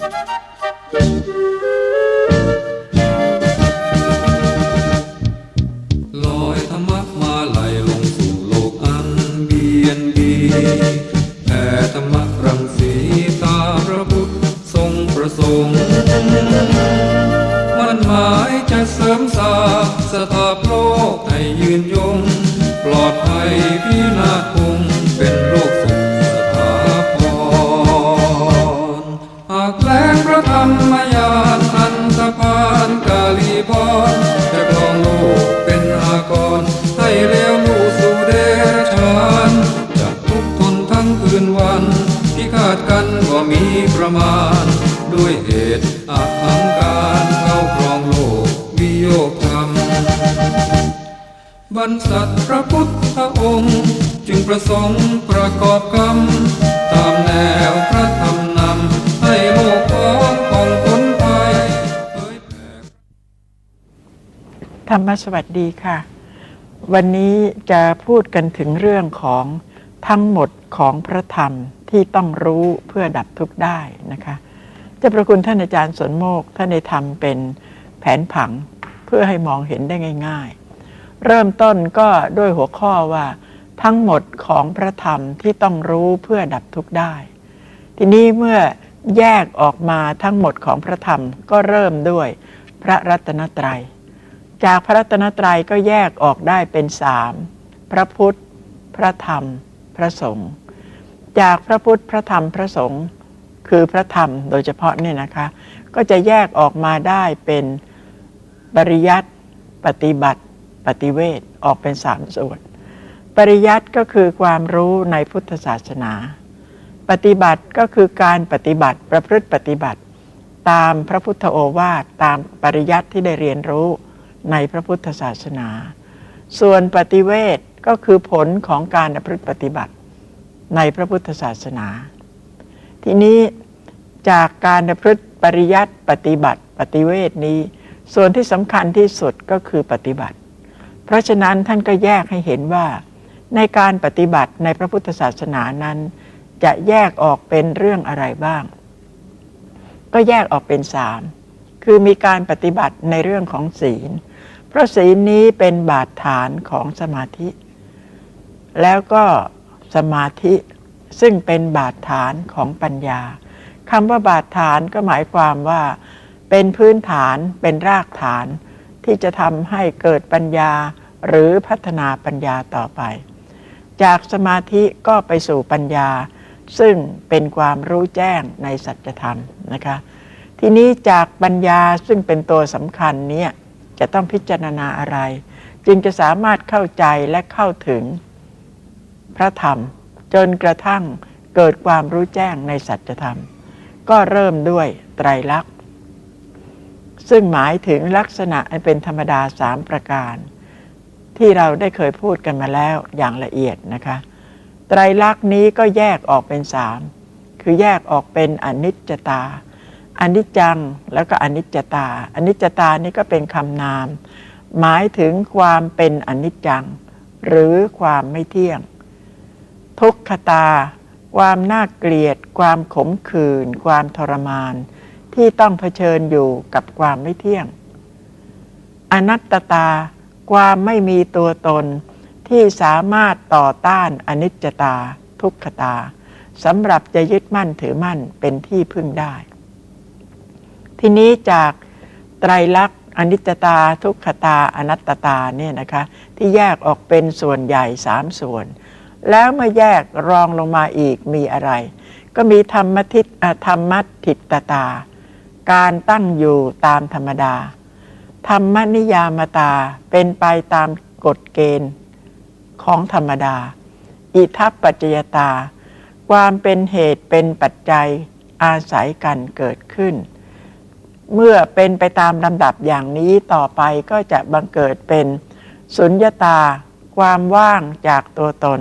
ลอยธรรมะมาไหลลงสู่โลกอันเบียนดีแผ่ธรรมะรังสีตาพระพุทธทรงประสงค์ มันหมายจะเสริมสร้างสถา บรรษัทพระพุทธองค์ จึงประสงค์ประกอบกรรม ตามแนวพระธรรมนำให้โลกของของพ้นภัยธรรมสวัสดีค่ะ วันนี้จะพูดกันถึงเรื่องของทั้งหมดของพระธรรมที่ต้องรู้เพื่อดับทุกข์ได้นะคะจะประคุณท่านอาจารย์สนโมกท่านได้ทำเป็นแผนผังเพื่อให้มองเห็นได้ง่าย เริ่มต้นก็ด้วยหัวข้อว่า ทั้งหมดของพระธรรมที่ต้องรู้เพื่อดับทุกข์ได้ ทีนี้เมื่อแยกออกมาทั้งหมดของพระธรรมก็เริ่มด้วยพระรัตนตรัย จากพระรัตนตรัยก็แยกออกได้เป็นสามพระพุทธ พระธรรม พระสงฆ์ จากพระพุทธ พระธรรม พระสงฆ์คือพระธรรมโดยเฉพาะเนี่ยนะคะ ก็จะแยกออกมาได้เป็นปริยัติปฏิบัติ ปฏิเวทออกเป็นสามส่วน ปริยัติก็คือความรู้ในพุทธศาสนา ปฏิบัติก็คือการปฏิบัติประพฤติปฏิบัติ ตามพระพุทธโอวาทตามปริยัติที่ได้เรียนรู้ในพระพุทธศาสนา ส่วนปฏิเวทก็คือผลของการประพฤติปฏิบัติในพระพุทธศาสนา ทีนี้จากการประพฤติปริยัติปฏิบัติ ปฏิเวทนี้ ส่วนที่สำคัญที่สุดก็คือปฏิบัติ เพราะฉะนั้นท่านก็แยกให้เห็นว่า ในการปฏิบัติในพระพุทธศาสนานั้น จะแยกออกเป็นเรื่องอะไรบ้าง ก็แยกออกเป็นสามคือมีการปฏิบัติในเรื่องของศีล เพราะศีลนี้เป็นบาดฐานของสมาธิ แล้วก็สมาธิซึ่งเป็นบาดฐานของปัญญาคำว่าบาดฐานก็หมายความว่า เป็นพื้นฐานเป็นรากฐาน ที่จะทำให้เกิดปัญญา หรือพัฒนาปัญญาต่อไป จากสมาธิก็ไปสู่ปัญญา ซึ่งเป็นความรู้แจ้งในสัจธรรมนะคะทีนี้จากปัญญาซึ่งเป็นตัวสำคัญเนี้จะต้องพิจารณาอะไร จึงจะสามารถเข้าใจและเข้าถึงพระธรรม จนกระทั่งเกิดความรู้แจ้งในสัจธรรม ก็เริ่มด้วยไตรลักษณ์ ซึ่งหมายถึงลักษณะอันเป็นธรรมดาสามประการ ที่เราได้เคยพูดกันมาแล้วอย่างละเอียดนะคะ ไตรลักษณ์นี้ก็แยกออกเป็นสามคือแยกออกเป็นอนิจจตาอนิจจังแล้วก็อนิจจตาอนิจจตานี่ก็เป็นคำนาม หมายถึงความเป็นอนิจจัง หรือความไม่เที่ยง ทุกขตา ความน่าเกลียด ความขมขื่นความทรมาน ที่ต้องเผชิญอยู่กับความไม่เที่ยง อนัตตา ความไม่มีตัวตนที่สามารถต่อต้านอนิจจตา ทุกขตาสำหรับจะยึดมั่นถือมั่นเป็นที่พึ่งได้ ทีนี้จากไตรลักษณ์อนิจจตา ทุกขตาอนัตตาเนี่ยนะคะที่แยกออกเป็นส่วนใหญ่สามส่วน แล้วมาแยกรองลงมาอีกมีอะไร ก็มีธรรมทิธรรมทิตตา การตั้งอยู่ตามธรรมดา ธรรมนิยามตาเป็นไปตามกฎเกณฑ์ของธรรมดา อิทัปปัจจยตา ความเป็นเหตุเป็นปัจจัยอาศัยกันเกิดขึ้น เมื่อเป็นไปตามลำดับอย่างนี้ต่อไปก็จะบังเกิดเป็นสุญญตา ความว่างจากตัวตน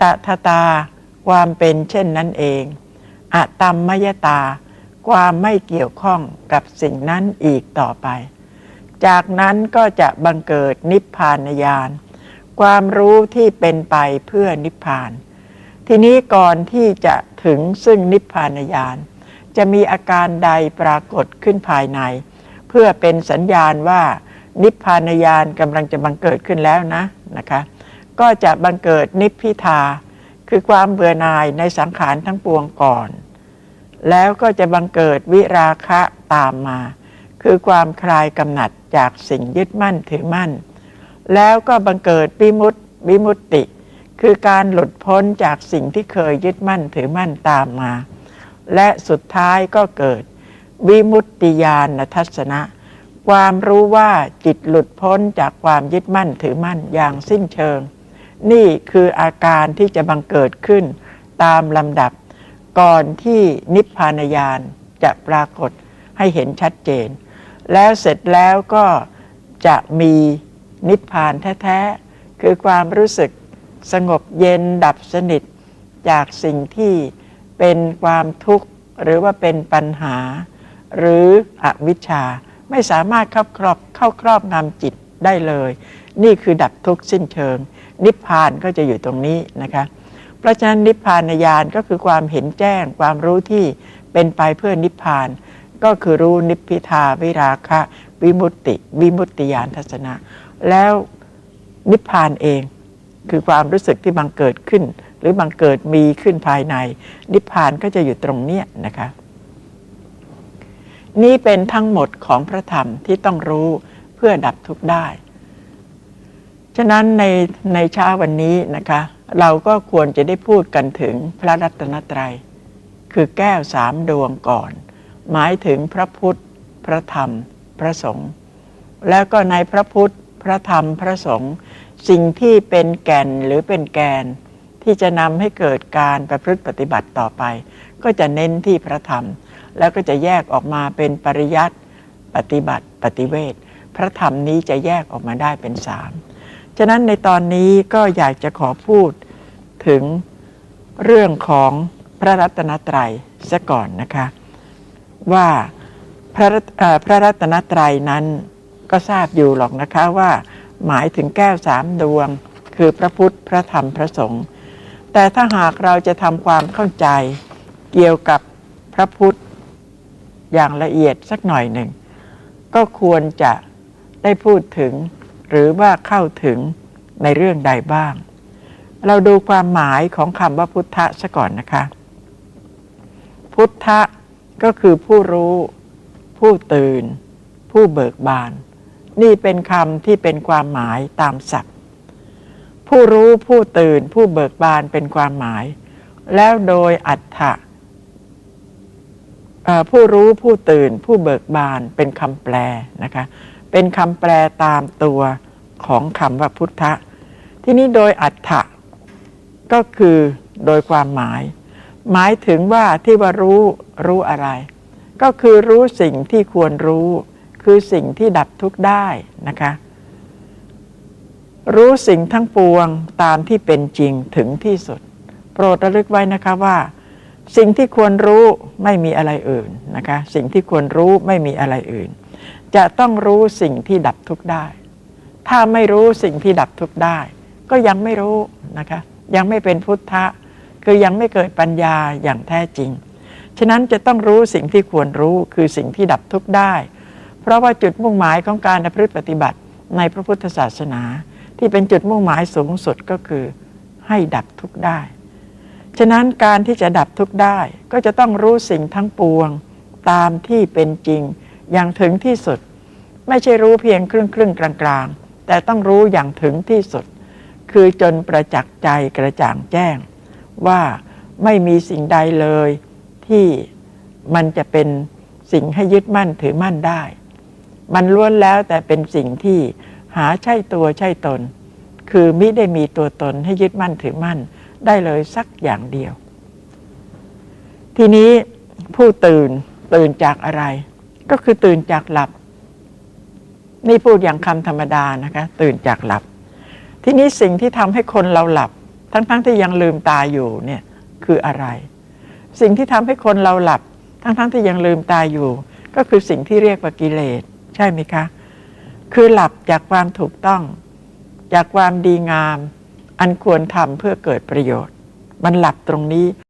ตถตา ความเป็นเช่นนั้นเองอะตัมมยตา ความไม่เกี่ยวข้องกับสิ่งนั้นอีกต่อไป จากนั้นก็จะบังเกิดนิพพานญาณความรู้ที่เป็นไปเพื่อนิพพาน ทีนี้ก่อนที่จะถึงซึ่งนิพพานญาณจะมีอาการใดปรากฏขึ้นภายใน เพื่อเป็นสัญญาณว่านิพพานญาณกำลังจะบังเกิดขึ้นแล้วนะนะคะ ก็จะบังเกิดนิพพิทา คือความเบื่อหน่ายในสังขารทั้งปวงก่อน แล้วก็จะบังเกิดวิราคะตามมา คือความคลายกำหนัด จากสิ่งยึดมั่นถือมั่น แล้วก็บังเกิดวิมุตติวิมุตติ คือการหลุดพ้นจากสิ่งที่เคยยึดมั่นถือมั่นตามมา และสุดท้ายก็เกิด วิมุตติญาณทัศนะ ความรู้ว่าจิตหลุดพ้นจากความยึดมั่นถือมั่นอย่างสิ้นเชิง นี่คืออาการที่จะบังเกิดขึ้นตามลำดับ ก่อนที่นิพพานญาณจะปรากฏให้เห็นชัดเจน แล้วเสร็จแล้วก็จะมีนิพพานแท้ ๆ คือความรู้สึกสงบเย็นดับสนิท จากสิ่งที่เป็นความทุกข์หรือว่าเป็นปัญหา หรืออวิชชาไม่สามารถเข้าครอบเข้าครอบงำจิตได้เลย นี่คือดับทุกข์สิ้นเชิง นิพพานก็จะอยู่ตรงนี้นะคะเพราะฉะนั้นนิพพานญาณก็คือความเห็นแจ้งความรู้ที่เป็นไปเพื่อนิพพาน ก็คือรู้นิพพิทาวิราคะ วิมุตติ วิมุตติญาณทัศนะ แล้วนิพพานเอง คือความรู้สึกที่บังเกิดขึ้น หรือบังเกิดมีขึ้นภายใน นิพพานก็จะอยู่ตรงเนี้ยนะคะ นี่เป็นทั้งหมดของพระธรรมที่ต้องรู้เพื่อดับทุกข์ได้ ฉะนั้นในในเช้าวันนี้นะคะ เราก็ควรจะได้พูดกันถึงพระรัตนตรัยคือแก้วสามดวงก่อน หมายถึงพระพุทธ พระธรรม พระสงฆ์แล้วก็ในพระพุทธ พระธรรม พระสงฆ์สิ่งที่เป็นแก่นหรือเป็นแกน ที่จะนำให้เกิดการประพฤติปฏิบัติต่อไป ก็จะเน้นที่พระธรรม แล้วก็จะแยกออกมาเป็นปริยัติปฏิบัติปฏิเวทพระธรรมนี้จะแยกออกมาได้เป็นสามฉะนั้นในตอนนี้ก็อยากจะขอพูดถึงเรื่องของพระรัตนตรัยซะก่อนนะคะ ว่าพระรัตเอ่อพระรัตนตรัยนั้นก็ทราบอยู่หรอกนะคะว่า หมายถึงแก้วสามดวง คือพระพุทธพระธรรมพระสงฆ์แต่ถ้าหากเราจะทำความเข้าใจเกี่ยวกับพระพุทธอย่างละเอียดสักหน่อยหนึ่ง ก็ควรจะได้พูดถึงหรือว่าเข้าถึงในเรื่องใดบ้าง เราดูความหมายของคำว่าพุทธะซะก่อนนะคะ พุทธะ ก็คือผู้รู้ ผู้ตื่น ผู้เบิกบาน นี่เป็นคำที่เป็นความหมายตามศัพท์ ผู้รู้ผู้ตื่น ผู้เบิกบานเป็นความหมาย แล้วโดยอัฏฐะผู้รู้ผู้ตื่น ผู้เบิกบานเป็นคำแปลนะคะ เป็นคำแปลตามตัวของคำว่าพุทธะ ที่นี้โดยอัฏฐะก็คือโดยความหมาย หมายถึงว่าที่ว่ารู้รู้อะไร ก็คือรู้สิ่งที่ควรรู้ คือสิ่งที่ดับทุกข์ได้นะคะ รู้สิ่งทั้งปวงตามที่เป็นจริงถึงที่สุด โปรดระลึกไว้นะคะว่า สิ่งที่ควรรู้ไม่มีอะไรอื่นนะคะ สิ่งที่ควรรู้ไม่มีอะไรอื่น จะต้องรู้สิ่งที่ดับทุกข์ได้ ถ้าไม่รู้สิ่งที่ดับทุกข์ได้ ก็ยังไม่รู้นะคะ ยังไม่เป็นพุทธะ คือยังไม่เกิดปัญญาอย่างแท้จริง ฉะนั้นจะต้องรู้สิ่งที่ควรรู้คือสิ่งที่ดับทุกข์ได้ เพราะว่าจุดมุ่งหมายของการประพฤติปฏิบัติในพระพุทธศาสนา ที่เป็นจุดมุ่งหมายสูงสุดก็คือให้ดับทุกข์ได้ ฉะนั้นการที่จะดับทุกข์ได้ ก็จะต้องรู้สิ่งทั้งปวงตามที่เป็นจริงอย่างถึงที่สุด ไม่ใช่รู้เพียงครึ่งครึ่งกลางๆ แต่ต้องรู้อย่างถึงที่สุด คือจนประจักษ์ใจกระจ่างแจ้ง ว่าไม่มีสิ่งใดเลยที่มันจะเป็นสิ่งให้ยึดมั่นถือมั่นได้ มันล้วนแล้วแต่เป็นสิ่งที่หาใช่ตัวใช่ตน คือมิได้มีตัวตนให้ยึดมั่นถือมั่นได้เลยสักอย่างเดียว ทีนี้ผู้ตื่นตื่นจากอะไร ก็คือตื่นจากหลับ นี่พูดอย่างคำธรรมดานะคะ ตื่นจากหลับ ทีนี้สิ่งที่ทำให้คนเราหลับ ทั้งๆทที่ยังลืมตาอยู่เนี่ยคืออะไร สิ่งที่ทำให้คนเราหลับ ทั้งๆทที่ยังลืมตาอยู่ ก็คือสิ่งที่เรียกว่ากิเลส ใช่ไหมคะ คือหลับจากความถูกต้อง จากความดีงาม อันควรทำเพื่อเกิดประโยชน์ มันหลับตรงนี้